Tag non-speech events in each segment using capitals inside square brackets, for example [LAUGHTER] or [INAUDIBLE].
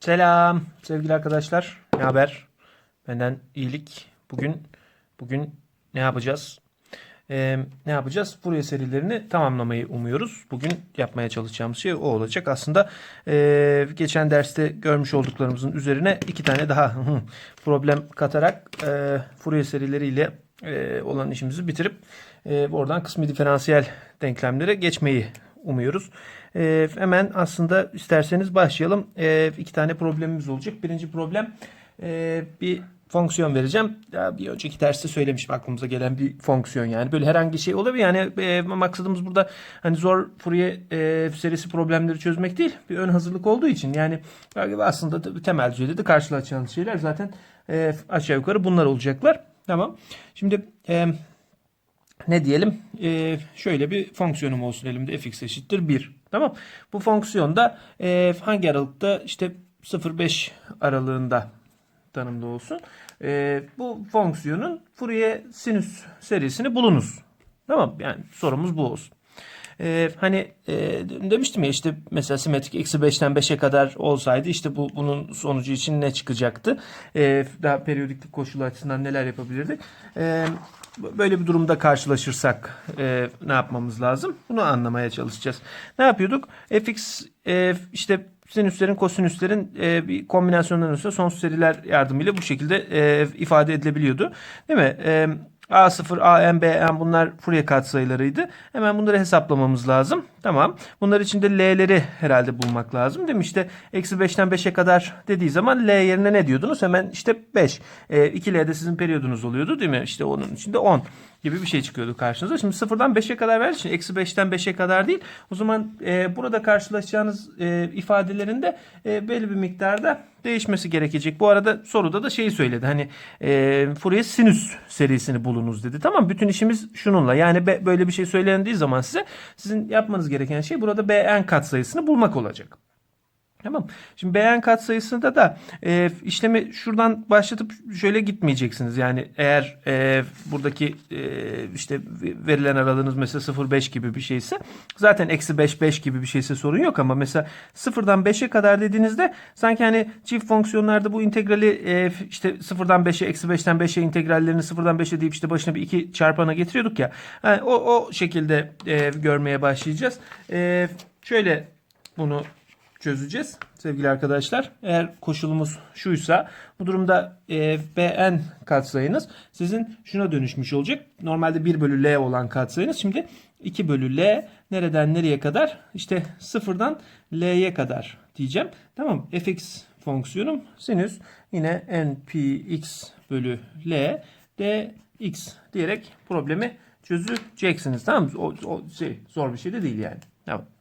Selam sevgili arkadaşlar. Ne haber? Benden iyilik. Bugün bugün ne yapacağız? Ee, ne yapacağız? Buraya serilerini tamamlamayı umuyoruz. Bugün yapmaya çalışacağımız şey o olacak. Aslında ee, geçen derste görmüş olduklarımızın üzerine iki tane daha [LAUGHS] problem katarak ee, Fourier serileriyle ee, olan işimizi bitirip ee, oradan kısmi diferansiyel denklemlere geçmeyi umuyoruz. Ee, hemen aslında isterseniz başlayalım. Ee, iki tane problemimiz olacak. Birinci problem ee, bir fonksiyon vereceğim. Ya bir önceki derste söylemişim aklımıza gelen bir fonksiyon yani. Böyle herhangi şey olabilir. Yani e, maksadımız burada hani zor Fourier e, serisi problemleri çözmek değil. Bir ön hazırlık olduğu için yani aslında da temel düzeyde de karşılaşacağınız şeyler zaten e, aşağı yukarı bunlar olacaklar. Tamam. Şimdi e, ne diyelim? Ee, şöyle bir fonksiyonum olsun elimde fx eşittir 1. Tamam. Bu fonksiyonda e, hangi aralıkta işte 0-5 aralığında tanımda olsun. E, bu fonksiyonun Fourier sinüs serisini bulunuz. Tamam. Yani sorumuz bu olsun. Ee, hani e, demiştim ya işte mesela simetrik eksi 5'ten 5'e kadar olsaydı işte bu bunun sonucu için ne çıkacaktı? Ee, daha periyodiklik koşulu açısından neler yapabilirdik? Ee, böyle bir durumda karşılaşırsak e, ne yapmamız lazım? Bunu anlamaya çalışacağız. Ne yapıyorduk? fx e, işte sinüslerin kosinüslerin e, bir kombinasyonlarının üstüne sonsuz seriler yardımıyla bu şekilde e, ifade edilebiliyordu. Değil mi? E, A0, AM, BM bunlar Fourier katsayılarıydı. Hemen bunları hesaplamamız lazım. Tamam. Bunlar için de L'leri herhalde bulmak lazım. Değil mi? İşte eksi 5'ten 5'e kadar dediği zaman L yerine ne diyordunuz? Hemen işte 5. E, 2L de sizin periyodunuz oluyordu değil mi? İşte onun içinde 10 gibi bir şey çıkıyordu karşınıza. Şimdi 0'dan 5'e kadar verdiği için eksi 5'ten 5'e kadar değil. O zaman e, burada karşılaşacağınız e, ifadelerinde e, belli bir miktarda değişmesi gerekecek. Bu arada soruda da şeyi söyledi. Hani e, Fourier sinüs serisini bulunuz dedi. Tamam bütün işimiz şununla. Yani be, böyle bir şey söylendiği zaman size sizin yapmanız gereken şey burada bn katsayısını bulmak olacak. Tamam. Şimdi beğen katsayısında da e, işlemi şuradan başlatıp şöyle gitmeyeceksiniz. Yani eğer e, buradaki e, işte verilen aralığınız mesela 0,5 gibi bir şeyse zaten eksi 5 5 gibi bir şeyse sorun yok ama mesela 0'dan 5'e kadar dediğinizde sanki hani çift fonksiyonlarda bu integrali e, işte 0'dan 5'e eksi 5'ten 5'e integrallerini 0'dan 5'e deyip işte başına bir 2 çarpana getiriyorduk ya. Yani o, o şekilde e, görmeye başlayacağız. E, şöyle bunu çözeceğiz sevgili arkadaşlar. Eğer koşulumuz şuysa bu durumda e, Bn katsayınız sizin şuna dönüşmüş olacak. Normalde 1 bölü L olan katsayınız şimdi 2 bölü L nereden nereye kadar? İşte sıfırdan L'ye kadar diyeceğim. Tamam fx fonksiyonum sinüs yine npx bölü L dx diyerek problemi çözeceksiniz. Tamam mı? O, o şey, zor bir şey de değil yani. Tamam.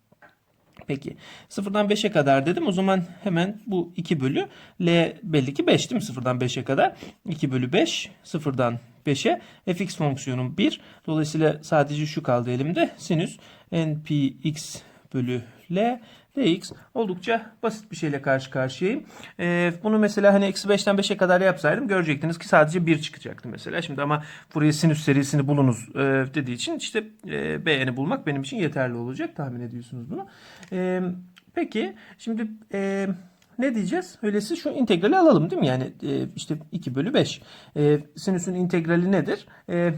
Peki. Sıfırdan 5'e kadar dedim. O zaman hemen bu 2 bölü L belli ki 5 değil mi? Sıfırdan 5'e kadar. 2 bölü 5 sıfırdan 5'e fx fonksiyonum 1. Dolayısıyla sadece şu kaldı elimde. Sinüs npx bölü L dx oldukça basit bir şeyle karşı karşıyayım. Ee, bunu mesela hani eksi 5'ten 5'e kadar yapsaydım görecektiniz ki sadece 1 çıkacaktı mesela. Şimdi ama Fourier sinüs serisini bulunuz e, dediği için işte e, B'ni bulmak benim için yeterli olacak. Tahmin ediyorsunuz bunu. E, peki şimdi e, ne diyeceğiz? Öyleyse şu integrali alalım değil mi? Yani e, işte 2 bölü 5. E, sinüsün integrali nedir? E,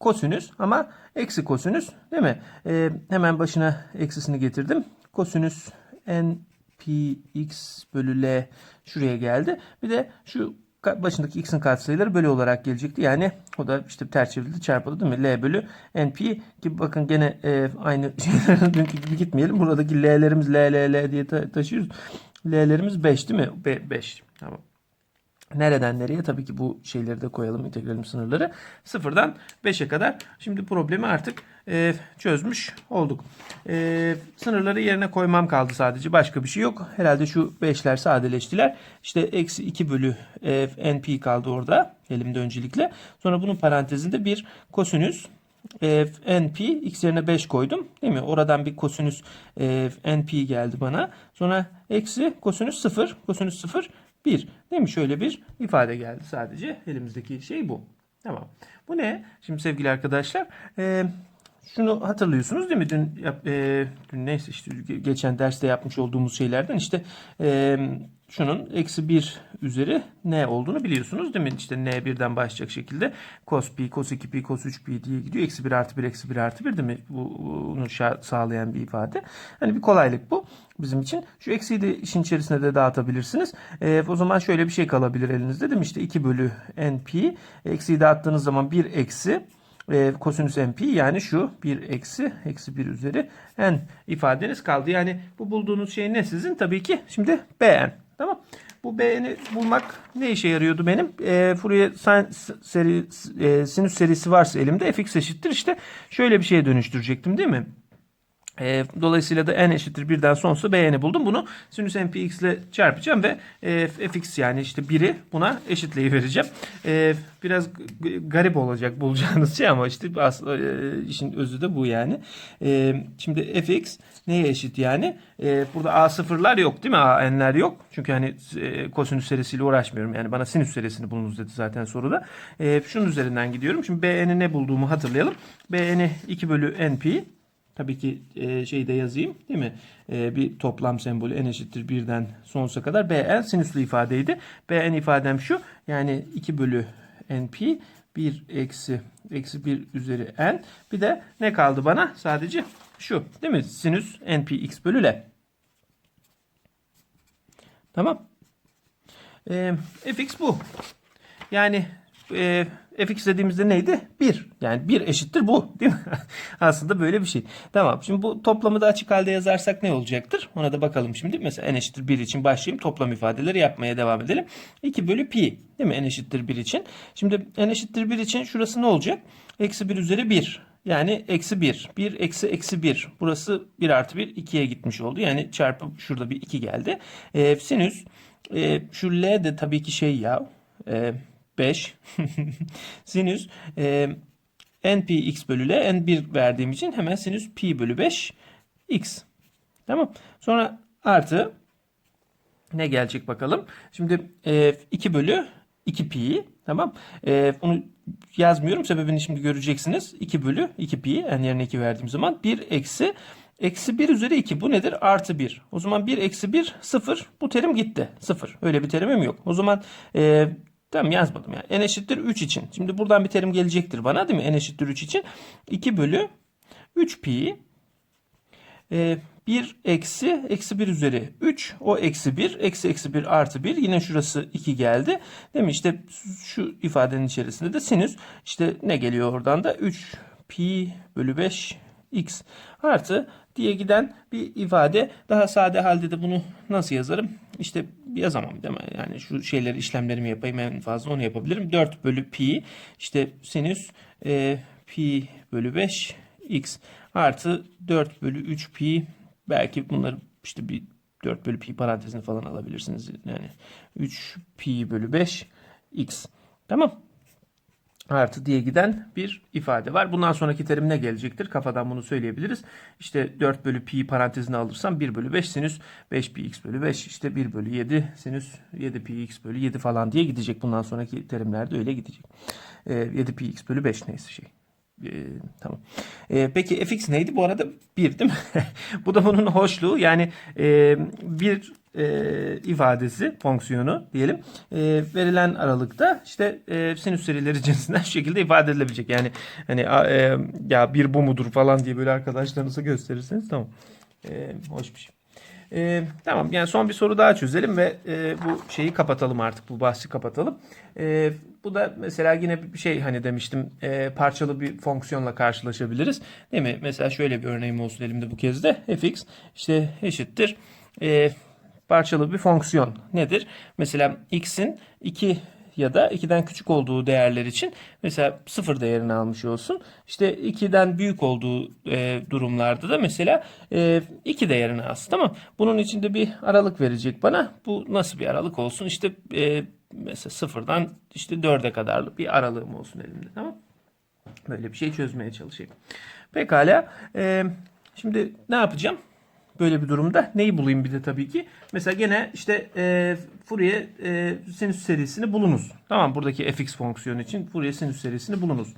kosinüs ama eksi kosinüs değil mi? E, hemen başına eksisini getirdim. Kosinüs npx bölü l şuraya geldi. Bir de şu başındaki x'in katsayıları bölü olarak gelecekti. Yani o da işte ters çevrildi çarpıldı değil mi? L bölü np ki bakın gene e, aynı [LAUGHS] şeylerden dünkü gibi gitmeyelim. Buradaki l'lerimiz l l l diye ta taşıyoruz. L'lerimiz 5 değil mi? 5. Tamam. Nereden nereye? Tabii ki bu şeyleri de koyalım integralim sınırları. Sıfırdan 5'e kadar. Şimdi problemi artık e, çözmüş olduk. E, sınırları yerine koymam kaldı sadece. Başka bir şey yok. Herhalde şu 5'ler sadeleştiler. İşte eksi 2 bölü e, np kaldı orada. Elimde öncelikle. Sonra bunun parantezinde bir kosinüs e, np x yerine 5 koydum. Değil mi? Oradan bir kosinüs e, np geldi bana. Sonra eksi kosinüs 0. Kosinüs 0 1. Değil mi? Şöyle bir ifade geldi sadece. Elimizdeki şey bu. Tamam. Bu ne? Şimdi sevgili arkadaşlar e, şunu hatırlıyorsunuz değil mi? Dün, e, dün neyse işte ge- geçen derste yapmış olduğumuz şeylerden işte e, şunun eksi 1 üzeri n olduğunu biliyorsunuz değil mi? İşte n birden başlayacak şekilde cos pi, cos 2 pi, cos 3 pi diye gidiyor. Eksi 1 artı 1, eksi 1 artı 1 değil mi? Bu, bunu sağlayan bir ifade. Hani bir kolaylık bu bizim için. Şu eksiği de işin içerisine de dağıtabilirsiniz. E, o zaman şöyle bir şey kalabilir elinizde değil mi? İşte 2 bölü n pi. Eksiği dağıttığınız zaman 1 eksi e, kosinüs np yani şu 1 eksi eksi 1 üzeri n ifadeniz kaldı. Yani bu bulduğunuz şey ne sizin? Tabii ki şimdi bn. Tamam. Bu bn'i bulmak ne işe yarıyordu benim? E, Fourier sin seri, e, sinüs serisi varsa elimde fx eşittir. İşte şöyle bir şeye dönüştürecektim değil mi? E, dolayısıyla da n eşittir birden sonsuza bn'i buldum. Bunu sinüs npx ile çarpacağım ve e, fx yani işte 1'i buna eşitleyivereceğim. E, biraz garip olacak bulacağınız şey ama işte aslında e, işin özü de bu yani. E, şimdi fx neye eşit yani? E, burada a sıfırlar yok değil mi? a n'ler yok. Çünkü hani e, kosinüs serisiyle uğraşmıyorum. Yani bana sinüs serisini bulunuz dedi zaten soruda. E, şunun üzerinden gidiyorum. Şimdi bn'i ne bulduğumu hatırlayalım. bn'i 2 bölü np Tabii ki e, şeyi de yazayım değil mi? E, bir toplam sembolü n eşittir birden sonsuza kadar. Bn sinüslü ifadeydi. Bn ifadem şu. Yani 2 bölü np 1 eksi eksi 1 üzeri n. Bir de ne kaldı bana? Sadece şu değil mi? Sinüs npx bölü l. Tamam. E, fx bu. Yani e, fx dediğimizde neydi? 1. Yani 1 eşittir bu değil mi? [LAUGHS] Aslında böyle bir şey. Tamam. Şimdi bu toplamı da açık halde yazarsak ne olacaktır? Ona da bakalım şimdi. Mesela n eşittir 1 için başlayayım. Toplam ifadeleri yapmaya devam edelim. 2 bölü pi değil mi? n eşittir 1 için. Şimdi n eşittir 1 için şurası ne olacak? Eksi 1 üzeri 1. Yani eksi 1. 1 eksi eksi 1. Burası 1 artı 1 2'ye gitmiş oldu. Yani çarpı şurada bir 2 geldi. Ee, sinüs e, şu L de tabii ki şey ya e, 5 [LAUGHS] sinüs e, n pi x bölü l n1 verdiğim için hemen sinüs pi bölü 5 x. Tamam. Sonra artı ne gelecek bakalım. Şimdi e, 2 bölü 2 pi tamam. E, onu yazmıyorum. Sebebini şimdi göreceksiniz. 2 bölü 2 pi n yerine 2 verdiğim zaman 1 eksi Eksi 1 üzeri 2 bu nedir? Artı 1. O zaman 1 eksi 1 0. Bu terim gitti. 0. Öyle bir terimim yok. O zaman e, tamam yazmadım yani. n eşittir 3 için. Şimdi buradan bir terim gelecektir bana değil mi? n eşittir 3 için. 2 bölü 3 pi e, 1 eksi eksi 1 üzeri 3 o eksi 1 eksi eksi 1 artı 1 yine şurası 2 geldi. Değil mi? İşte şu ifadenin içerisinde de sinüs işte ne geliyor oradan da 3 pi bölü 5 x artı diye giden bir ifade. Daha sade halde de bunu nasıl yazarım? İşte yazamam değil mi? Yani şu şeyleri işlemlerimi yapayım en fazla onu yapabilirim. 4 bölü pi işte sinüs e, pi bölü 5 x artı 4 bölü 3 pi belki bunları işte bir 4 bölü pi parantezini falan alabilirsiniz. Yani 3 pi bölü 5 x. Tamam artı diye giden bir ifade var. Bundan sonraki terim ne gelecektir? Kafadan bunu söyleyebiliriz. İşte 4 bölü pi parantezine alırsam 1 bölü 5 sinüs 5 pi x bölü 5 işte 1 bölü 7 sinüs 7 pi x bölü 7 falan diye gidecek. Bundan sonraki terimlerde öyle gidecek. Ee, 7 pi x bölü 5 neyse şey. Ee, tamam. Ee, peki fx neydi? Bu arada 1 değil mi? [LAUGHS] Bu da bunun hoşluğu. Yani e, bir e, ifadesi, fonksiyonu diyelim e, verilen aralıkta işte e, sinüs serileri cinsinden [LAUGHS] şu şekilde ifade edilebilecek. Yani hani a, e, ya bir bu mudur falan diye böyle arkadaşlarınıza gösterirseniz tamam. E, hoş bir şey. E, tamam yani son bir soru daha çözelim ve e, bu şeyi kapatalım artık bu bahsi kapatalım. E, bu da mesela yine bir şey hani demiştim e, parçalı bir fonksiyonla karşılaşabiliriz. Değil mi? Mesela şöyle bir örneğim olsun elimde bu kez de fx işte eşittir e, parçalı bir fonksiyon nedir? Mesela x'in 2 ya da 2'den küçük olduğu değerler için mesela 0 değerini almış olsun. İşte 2'den büyük olduğu e, durumlarda da mesela e, 2 değerini alsın. Tamam. Bunun içinde bir aralık verecek bana. Bu nasıl bir aralık olsun? İşte e, mesela 0'dan işte 4'e kadarlı bir aralığım olsun elimde. Tamam. Böyle bir şey çözmeye çalışayım. Pekala. E, şimdi ne yapacağım? Böyle bir durumda neyi bulayım bir de tabii ki. Mesela gene işte e, Fourier e, sinüs serisini bulunuz. Tamam buradaki fx fonksiyonu için Fourier sinüs serisini bulunuz.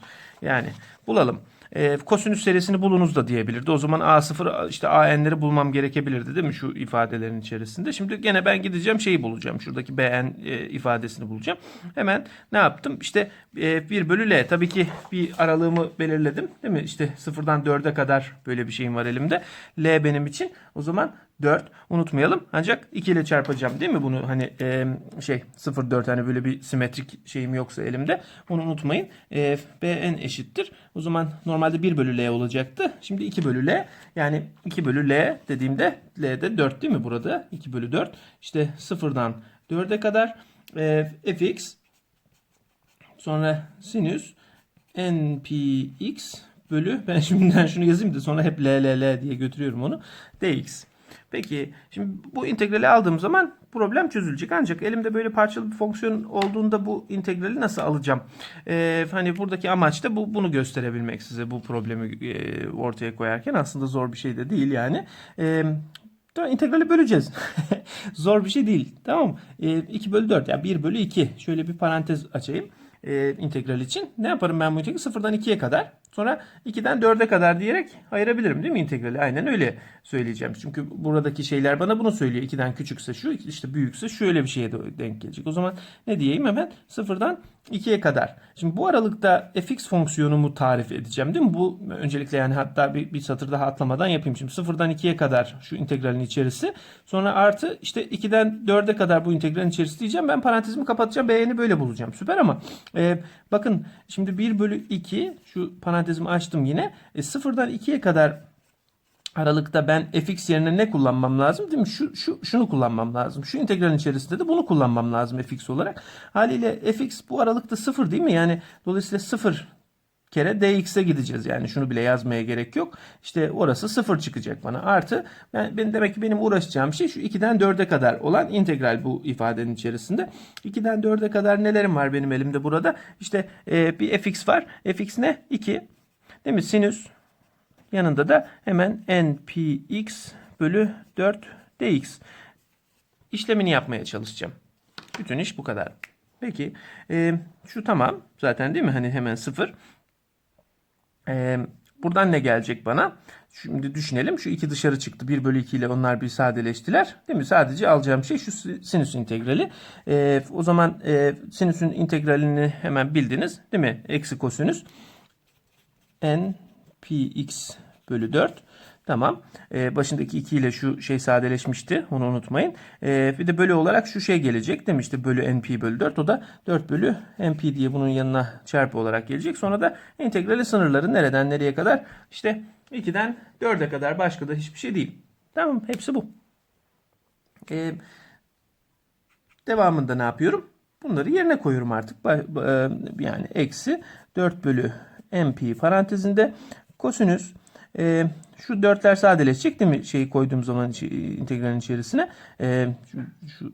Yani bulalım. E, kosinüs serisini bulunuz da diyebilirdi. O zaman A0 işte AN'leri bulmam gerekebilirdi değil mi şu ifadelerin içerisinde. Şimdi gene ben gideceğim şeyi bulacağım. Şuradaki BN e, ifadesini bulacağım. Hemen ne yaptım? İşte e, 1 bölü L. Tabii ki bir aralığımı belirledim. Değil mi? İşte 0'dan 4'e kadar böyle bir şeyim var elimde. L benim için. O zaman 4 unutmayalım. Ancak 2 ile çarpacağım değil mi bunu hani e, şey 0 4 hani böyle bir simetrik şeyim yoksa elimde. Bunu unutmayın. E, Bn eşittir. O zaman normalde 1 bölü L olacaktı. Şimdi 2 bölü L. Yani 2 bölü L dediğimde L'de 4 değil mi burada? 2 bölü 4. İşte 0'dan 4'e kadar e, fx sonra sinüs npx bölü ben şimdiden şunu yazayım da sonra hep l l l diye götürüyorum onu dx. Peki şimdi bu integrali aldığım zaman problem çözülecek. Ancak elimde böyle parçalı bir fonksiyon olduğunda bu integrali nasıl alacağım? Ee, hani buradaki amaç da bu bunu gösterebilmek size bu problemi e, ortaya koyarken aslında zor bir şey de değil yani. Ee, Tamam, integrali böleceğiz. [LAUGHS] Zor bir şey değil. Tamam mı? E, 2 bölü 4 yani 1 bölü 2. Şöyle bir parantez açayım. E, integral için. Ne yaparım ben bu integrali? 0'dan 2'ye kadar. Sonra 2'den 4'e kadar diyerek ayırabilirim değil mi integrali? Aynen öyle söyleyeceğim. Çünkü buradaki şeyler bana bunu söylüyor. 2'den küçükse şu, işte büyükse şöyle bir şeye de denk gelecek. O zaman ne diyeyim hemen? 0'dan 2'ye kadar. Şimdi bu aralıkta fx fonksiyonumu tarif edeceğim değil mi? Bu öncelikle yani hatta bir, bir satır daha atlamadan yapayım. Şimdi 0'dan 2'ye kadar şu integralin içerisi. Sonra artı işte 2'den 4'e kadar bu integralin içerisi diyeceğim. Ben parantezimi kapatacağım. B'ni böyle bulacağım. Süper ama e, bakın şimdi 1 bölü 2 şu parantezimi açtım yine. E, 0'dan 2'ye kadar aralıkta ben fx yerine ne kullanmam lazım değil mi? Şu, şu şunu kullanmam lazım. Şu integralin içerisinde de bunu kullanmam lazım fx olarak. Haliyle fx bu aralıkta 0 değil mi? Yani dolayısıyla 0 kere dx'e gideceğiz. Yani şunu bile yazmaya gerek yok. İşte orası 0 çıkacak bana. Artı ben, ben demek ki benim uğraşacağım şey şu 2'den 4'e kadar olan integral bu ifadenin içerisinde. 2'den 4'e kadar nelerim var benim elimde burada? İşte e, bir fx var. fx ne? 2. Değil mi? Sinüs Yanında da hemen npx bölü 4 dx işlemini yapmaya çalışacağım. Bütün iş bu kadar. Peki e, şu tamam zaten değil mi? Hani hemen sıfır. E, buradan ne gelecek bana? Şimdi düşünelim. Şu iki dışarı çıktı. 1 bölü 2 ile onlar bir sadeleştiler. Değil mi? Sadece alacağım şey şu sinüs integrali. E, o zaman e, sinüsün integralini hemen bildiniz. Değil mi? Eksi kosinüs. N px bölü 4. Tamam. Ee, başındaki 2 ile şu şey sadeleşmişti. Onu unutmayın. Ee, bir de bölü olarak şu şey gelecek. Demişti bölü np bölü 4. O da 4 bölü np diye bunun yanına çarpı olarak gelecek. Sonra da integrali sınırları nereden nereye kadar? İşte 2'den 4'e kadar başka da hiçbir şey değil. Tamam. Hepsi bu. Ee, devamında ne yapıyorum? Bunları yerine koyuyorum artık. Yani eksi 4 bölü np parantezinde kosinüs e, şu dörtler sadeleşecek değil mi? Şeyi koyduğum zaman integralin içerisine e, şu, şu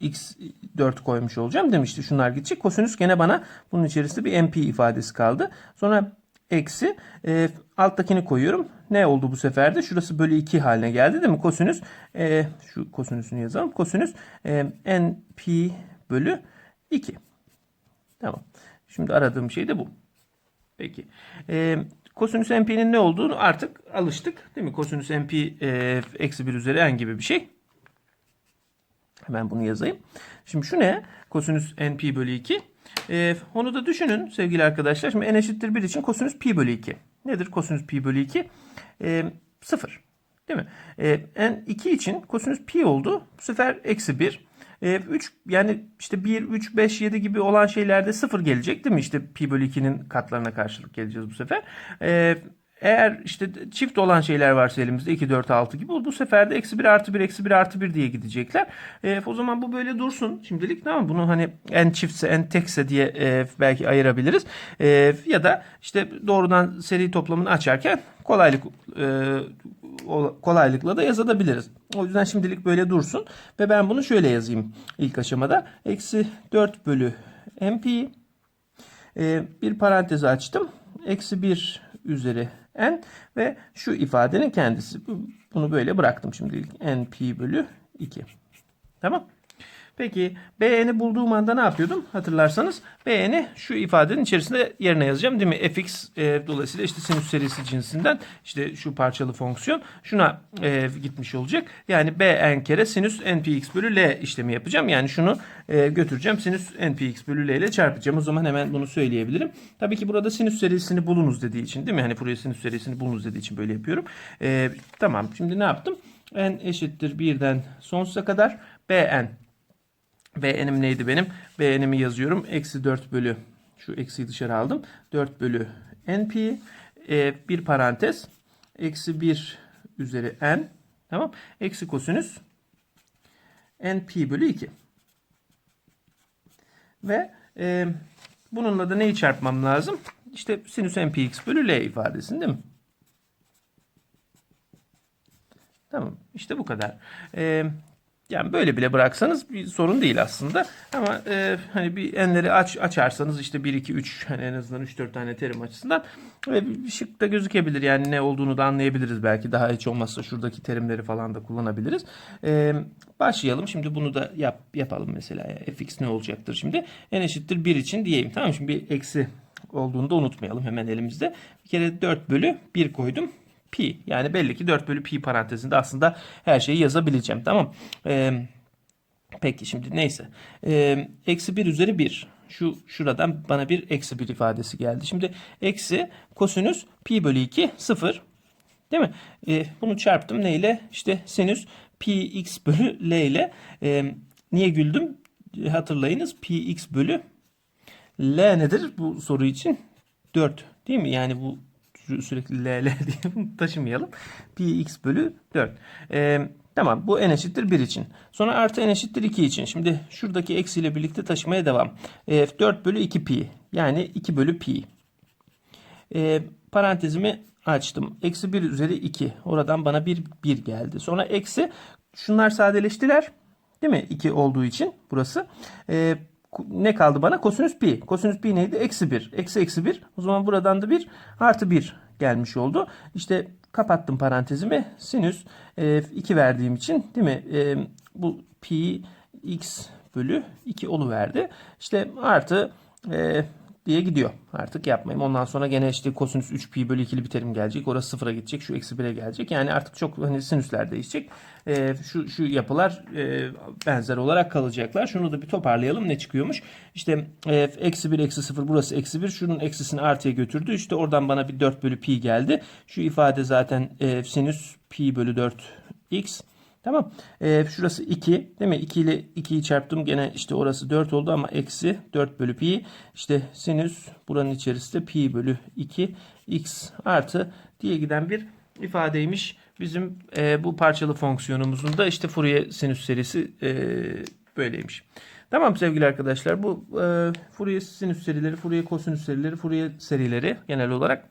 x 4 koymuş olacağım demişti. Şunlar gidecek. Kosinüs gene bana bunun içerisinde bir np ifadesi kaldı. Sonra eksi e, alttakini koyuyorum. Ne oldu bu sefer de? Şurası bölü 2 haline geldi değil mi? Kosinüs e, şu kosinüsünü yazalım. Kosinüs e, np bölü 2. Tamam. Şimdi aradığım şey de bu. Peki. E, Kosinüs NP'nin ne olduğunu artık alıştık. Değil mi? Kosinüs NP eksi 1 üzeri n gibi bir şey. Hemen bunu yazayım. Şimdi şu ne? Kosinüs NP bölü 2. E, onu da düşünün sevgili arkadaşlar. Şimdi n eşittir 1 için kosinüs pi bölü 2. Nedir kosinüs pi bölü 2? E, 0. Değil mi? E, n 2 için kosinüs pi oldu. Bu sefer eksi 1. 3 ee, yani işte 1, 3, 5, 7 gibi olan şeylerde 0 gelecek değil mi? İşte pi bölü 2'nin katlarına karşılık geleceğiz bu sefer. Ee, eğer işte çift olan şeyler varsa elimizde 2, 4, 6 gibi bu sefer de eksi 1 artı 1 eksi 1 artı 1 diye gidecekler. E, o zaman bu böyle dursun şimdilik tamam Bunu hani en çiftse en tekse diye e, belki ayırabiliriz. E, ya da işte doğrudan seri toplamını açarken kolaylık e, kolaylıkla da yazabiliriz. O yüzden şimdilik böyle dursun. Ve ben bunu şöyle yazayım ilk aşamada. Eksi 4 bölü mp e, bir parantez açtım. Eksi 1 üzeri n ve şu ifadenin kendisi. Bunu böyle bıraktım şimdi. np bölü 2. Tamam. Peki Bn'i bulduğum anda ne yapıyordum? Hatırlarsanız Bn'i şu ifadenin içerisinde yerine yazacağım değil mi? fx e, dolayısıyla işte sinüs serisi cinsinden işte şu parçalı fonksiyon şuna e, gitmiş olacak. Yani Bn kere sinüs npx bölü l işlemi yapacağım. Yani şunu e, götüreceğim sinüs npx bölü l ile çarpacağım. O zaman hemen bunu söyleyebilirim. Tabii ki burada sinüs serisini bulunuz dediği için değil mi? Hani buraya sinüs serisini bulunuz dediği için böyle yapıyorum. E, tamam şimdi ne yaptım? n eşittir 1'den sonsuza kadar bn bn'im neydi benim? bn'imi yazıyorum. Eksi 4 bölü şu eksiyi dışarı aldım. 4 bölü np e, bir parantez eksi 1 üzeri n tamam. Eksi kosinüs np bölü 2 ve e, bununla da neyi çarpmam lazım? İşte sinüs npx bölü l ifadesini değil mi? Tamam işte bu kadar. Ee, yani böyle bile bıraksanız bir sorun değil aslında. Ama e, hani bir enleri aç açarsanız işte 1 2 3 hani en azından 3 4 tane terim açısından ve bir şık da gözükebilir. Yani ne olduğunu da anlayabiliriz belki. Daha hiç olmazsa şuradaki terimleri falan da kullanabiliriz. Ee, başlayalım. Şimdi bunu da yap yapalım mesela. fx ne olacaktır şimdi? n eşittir 1 için diyeyim. Tamam şimdi bir eksi olduğunu da unutmayalım hemen elimizde. Bir kere 4 bölü 1 koydum pi. Yani belli ki 4 bölü pi parantezinde aslında her şeyi yazabileceğim. Tamam. Ee, peki şimdi neyse. Ee, eksi 1 üzeri 1. Şu şuradan bana bir eksi 1 ifadesi geldi. Şimdi eksi kosinüs pi bölü 2 0. Değil mi? Ee, bunu çarptım neyle? İşte sinüs pi x bölü l ile. Ee, niye güldüm? Hatırlayınız pi x bölü l nedir bu soru için? 4 değil mi? Yani bu sürekli L L [LAUGHS] diye taşımayalım. Pi x bölü 4. Ee, tamam bu n eşittir 1 için. Sonra artı n eşittir 2 için. Şimdi şuradaki eksiyle birlikte taşımaya devam. Ee, 4 bölü 2 pi. Yani 2 bölü pi. Ee, parantezimi açtım. Eksi 1 üzeri 2. Oradan bana 1, 1 geldi. Sonra eksi. Şunlar sadeleştiler. Değil mi? 2 olduğu için burası. Ee, ne kaldı bana? Kosinüs pi. Kosinüs pi neydi? Eksi 1. Eksi eksi 1. O zaman buradan da 1 artı 1 gelmiş oldu. İşte kapattım parantezimi. Sinüs e, 2 verdiğim için değil mi? E, bu pi x bölü 2 verdi. İşte artı e, diye gidiyor. Artık yapmayayım. Ondan sonra gene işte kosinüs 3 pi bölü 2'li bir terim gelecek. Orası sıfıra gidecek. Şu eksi 1'e gelecek. Yani artık çok hani sinüsler değişecek. E, şu, şu yapılar e, benzer olarak kalacaklar. Şunu da bir toparlayalım. Ne çıkıyormuş? İşte e, eksi 1 eksi 0 burası eksi 1. Şunun eksisini artıya götürdü. İşte oradan bana bir 4 bölü pi geldi. Şu ifade zaten e, sinüs pi bölü 4 x. Tamam. Ee, şurası 2 değil mi? 2 ile 2'yi çarptım. Gene işte orası 4 oldu ama eksi 4 bölü pi. İşte sinüs buranın içerisinde pi bölü 2 x artı diye giden bir ifadeymiş. Bizim e, bu parçalı fonksiyonumuzun da işte Fourier sinüs serisi e, böyleymiş. Tamam sevgili arkadaşlar bu e, Fourier sinüs serileri, Fourier kosinüs serileri, Fourier serileri genel olarak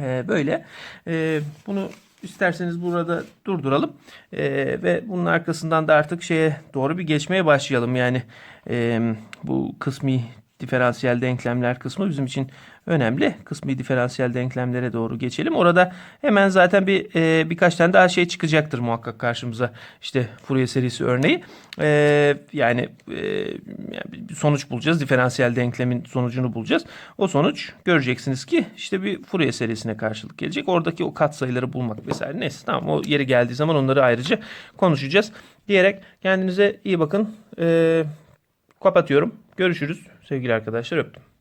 e, böyle. E, bunu İsterseniz burada durduralım ee, ve bunun arkasından da artık şeye doğru bir geçmeye başlayalım. Yani e, bu kısmi diferansiyel denklemler kısmı bizim için önemli. Kısmi diferansiyel denklemlere doğru geçelim. Orada hemen zaten bir e, birkaç tane daha şey çıkacaktır muhakkak karşımıza. İşte Fourier serisi örneği. E, yani, e, sonuç bulacağız. Diferansiyel denklemin sonucunu bulacağız. O sonuç göreceksiniz ki işte bir Fourier serisine karşılık gelecek. Oradaki o katsayıları bulmak vesaire neyse tamam o yeri geldiği zaman onları ayrıca konuşacağız. Diyerek kendinize iyi bakın. E, kapatıyorum. Görüşürüz sevgili arkadaşlar öptüm.